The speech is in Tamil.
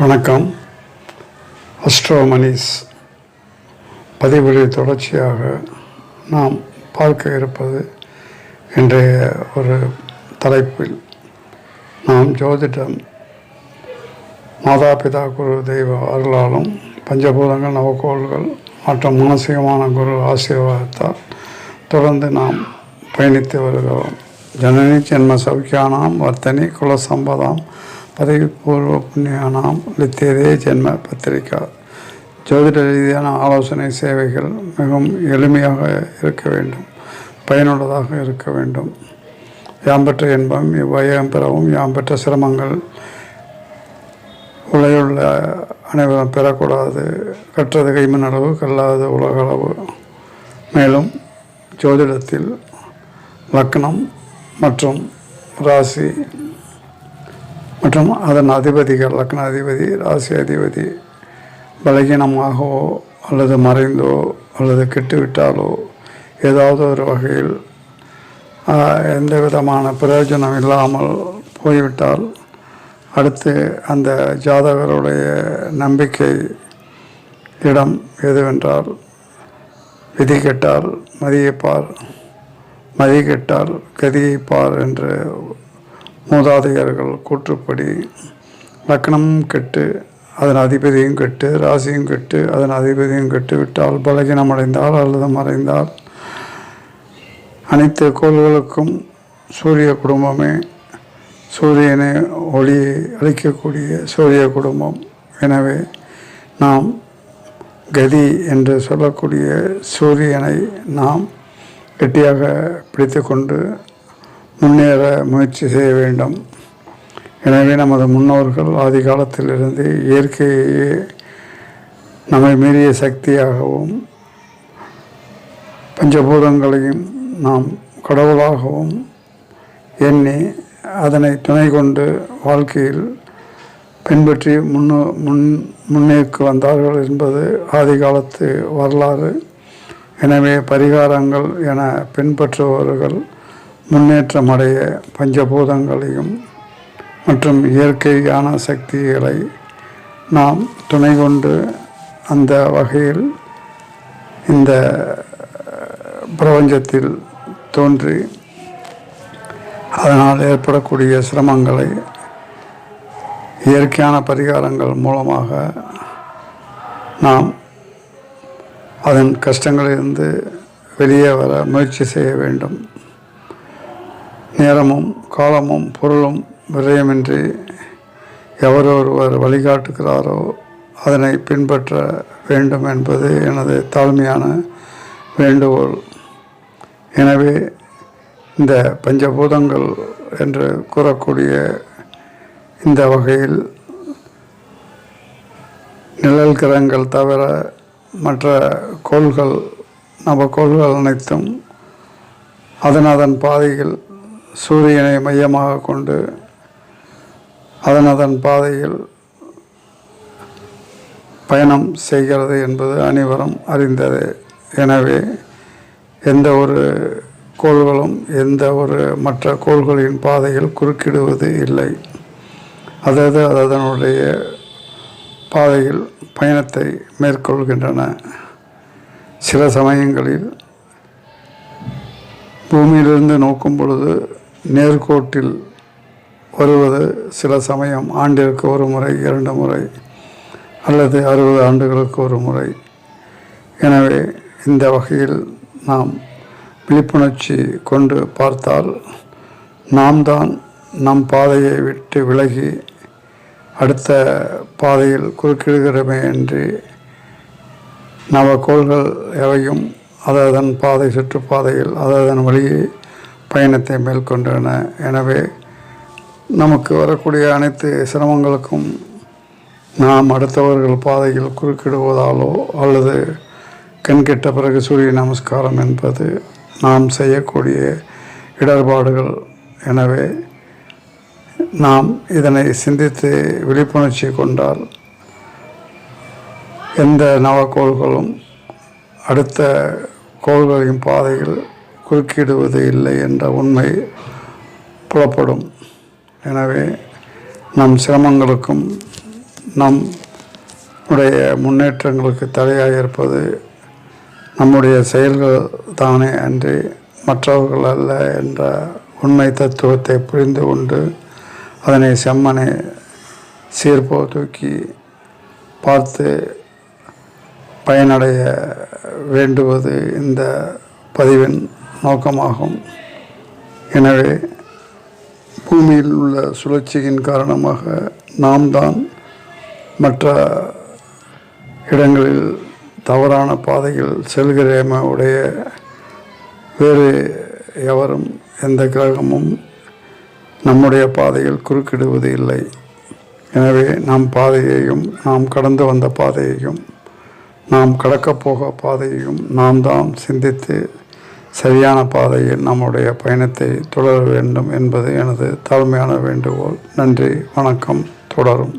வணக்கம். அஸ்ட்ரோமனிஸ் பதிவுகளில் தொடர்ச்சியாக நாம் பார்க்க இருப்பது இன்றைய ஒரு தலைப்பில் நாம் ஜோதிடம் மாதா பிதா குரு தெய்வ அருளாலும் பஞ்சபூதங்கள் நவக்கோள்கள் மற்றும் மானசீகமான குரு ஆசீர்வாதத்தால் தொடர்ந்து நாம் பயணித்து வருகிறோம். ஜனனி ஜென்ம சௌக்கியானாம் வர்த்தனி குலசம்பதாம் பதவி பூர்வ புண்ணியானாம் லித்தியதே ஜென்ம பத்திரிகா. ஜோதிட ரீதியான ஆலோசனை சேவைகள் மிகவும் எளிமையாக இருக்க வேண்டும் பயனுள்ளதாக இருக்க வேண்டும். யாம்பெற்ற இன்பம் இவ்வையம் பெறவும் யாம்பெற்ற சிரமங்கள் உலகிலுள்ள அனைவரும் பெறக்கூடாது. கற்றது கைமண் அளவு கல்லாதது உலக அளவு. மேலும் ஜோதிடத்தில் லக்னம் மற்றும் ராசி மற்றும் அதன் அதிபதிகள் லக்ன அதிபதி ராசி அதிபதி பலகீனமாகவோ அல்லது மறைந்தோ அல்லது கெட்டுவிட்டாலோ ஏதாவது ஒரு வகையில் எந்த விதமான பிரயோஜனம் இல்லாமல் போய்விட்டால் அடுத்து அந்த ஜாதகருடைய நம்பிக்கை இடம் எதுவென்றால் விதி கெட்டால் மதியைப்பார் மதி கெட்டால் கதியை பார் என்று மூதாதையர்கள் கூற்றுப்படி லக்னமும் கெட்டு அதன் அதிபதியும் கெட்டு ராசியும் கெட்டு அதன் அதிபதியும் கெட்டு விட்டால் பலகீனம் அடைந்தால் அல்லது மறைந்தால் அனைத்து கோள்களுக்கும் சூரிய குடும்பமே சூரியனை ஒளியை அளிக்கக்கூடிய சூரிய குடும்பம். எனவே நாம் கதி என்று சொல்லக்கூடிய சூரியனை நாம் கெட்டியாக பிடித்து கொண்டு முன்னேற முயற்சி செய்ய வேண்டும். எனவே நமது முன்னோர்கள் ஆதி காலத்திலிருந்து இயற்கையே நம்மை மீறிய சக்தியாகவும் பஞ்சபூதங்களையும் நாம் கடவுளாகவும் எண்ணி அதனை துணை கொண்டு வாழ்க்கையில் பின்பற்றி முன்னு முன் முன்னேற்கு வந்தார்கள் என்பது ஆதி காலத்து வரலாறு. எனவே பரிகாரங்கள் என பின்பற்றுபவர்கள் முன்னேற்றம் அடைய பஞ்சபூதங்களையும் மற்றும் இயற்கையான சக்திகளை நாம் துணை கொண்டு அந்த வகையில் இந்த பிரபஞ்சத்தில் தோன்றி அதனால் ஏற்படக்கூடிய சிரமங்களை இயற்கையான பரிகாரங்கள் மூலமாக நாம் அதன் கஷ்டங்களிலிருந்து வெளியே வர முயற்சி செய்ய வேண்டும். நேரமும் காலமும் பொருளும் விரயமின்றி எவரொருவர் வழிகாட்டுகிறாரோ அதனை பின்பற்ற வேண்டும் என்பது எனது தாழ்மையான வேண்டுகோள். எனவே இந்த பஞ்சபூதங்கள் என்று கூறக்கூடிய இந்த வகையில் நிழல் கிரகங்கள் தவிர மற்ற கோள்கள் நவ கோள்கள் அனைத்தும் அதன் அதன் பாதையில் சூரியனை மையமாக கொண்டு அதன் அதன் பாதையில் பயணம் செய்கிறது என்பது அனைவரும் அறிந்தது. எனவே எந்த ஒரு கோள்களும் எந்த ஒரு மற்ற கோள்களின் பாதையில் குறுக்கிடுவது இல்லை. அதாவது அது அதனுடைய பாதையில் பயணத்தை மேற்கொள்கின்றன. சில சமயங்களில் பூமியிலிருந்து நோக்கும் பொழுது நேர்கோட்டில் வருவது சில சமயம் ஆண்டிற்கு ஒரு முறை இரண்டு முறை அல்லது அறுபது ஆண்டுகளுக்கு ஒரு முறை. எனவே இந்த வகையில் நாம் விழிப்புணர்ச்சி கொண்டு பார்த்தால் நாம் தான் நம் பாதையை விட்டு விலகி அடுத்த பாதையில் குறுக்கிடுகிறோமே என்று நவக்கோள்கள் எவையும் அதன் பாதை சுற்றுப்பாதையில் அதன் வழியை பயணத்தை மேற்கொண்டன. எனவே நமக்கு வரக்கூடிய அனைத்து சிரமங்களுக்கும் நாம் அடுத்தவர்கள் பாதையில் குறுக்கிடுவதாலோ அல்லது கண்கெட்ட பிறகு சூரிய நமஸ்காரம் என்பது நாம் செய்யக்கூடிய இடர்பாடுகள். எனவே நாம் இதனை சிந்தித்து விழிப்புணர்ச்சி கொண்டால் எந்த நவக்கோள்களும் அடுத்த கோள்களின் பாதையில் குறுக்கிடுவது இல்லை என்ற உண்மை புலப்படும். எனவே நம் சிரமங்களுக்கும் நம் உடைய முன்னேற்றங்களுக்கு தடையாக இருப்பது நம்முடைய செயல்கள் தானே அன்றி மற்றவர்கள் அல்ல என்ற உண்மை தத்துவத்தை புரிந்து கொண்டு அதனை செம்மனை சீர்போ தூக்கி பார்த்து பயனடைய வேண்டுவது இந்த பதிவின் நோக்கமாகும். எனவே பூமியில் உள்ள சுழற்சியின் காரணமாக நாம் தான் மற்ற இடங்களில் தவறான பாதையில் செல்கிறேமே உடைய வேறு எவரும் எந்த கிரகமும் நம்முடைய பாதையில் குறுக்கிடுவது இல்லை. எனவே நம் பாதையையும் நாம் கடந்து வந்த பாதையையும் நாம் கடக்கப் போக பாதையையும் நாம் தான் சிந்தித்து சரியான பாதையில் நம்முடைய பயணத்தை தொடர வேண்டும் என்பது எனது தாழ்மையான வேண்டுகோள். நன்றி வணக்கம் தொடரும்.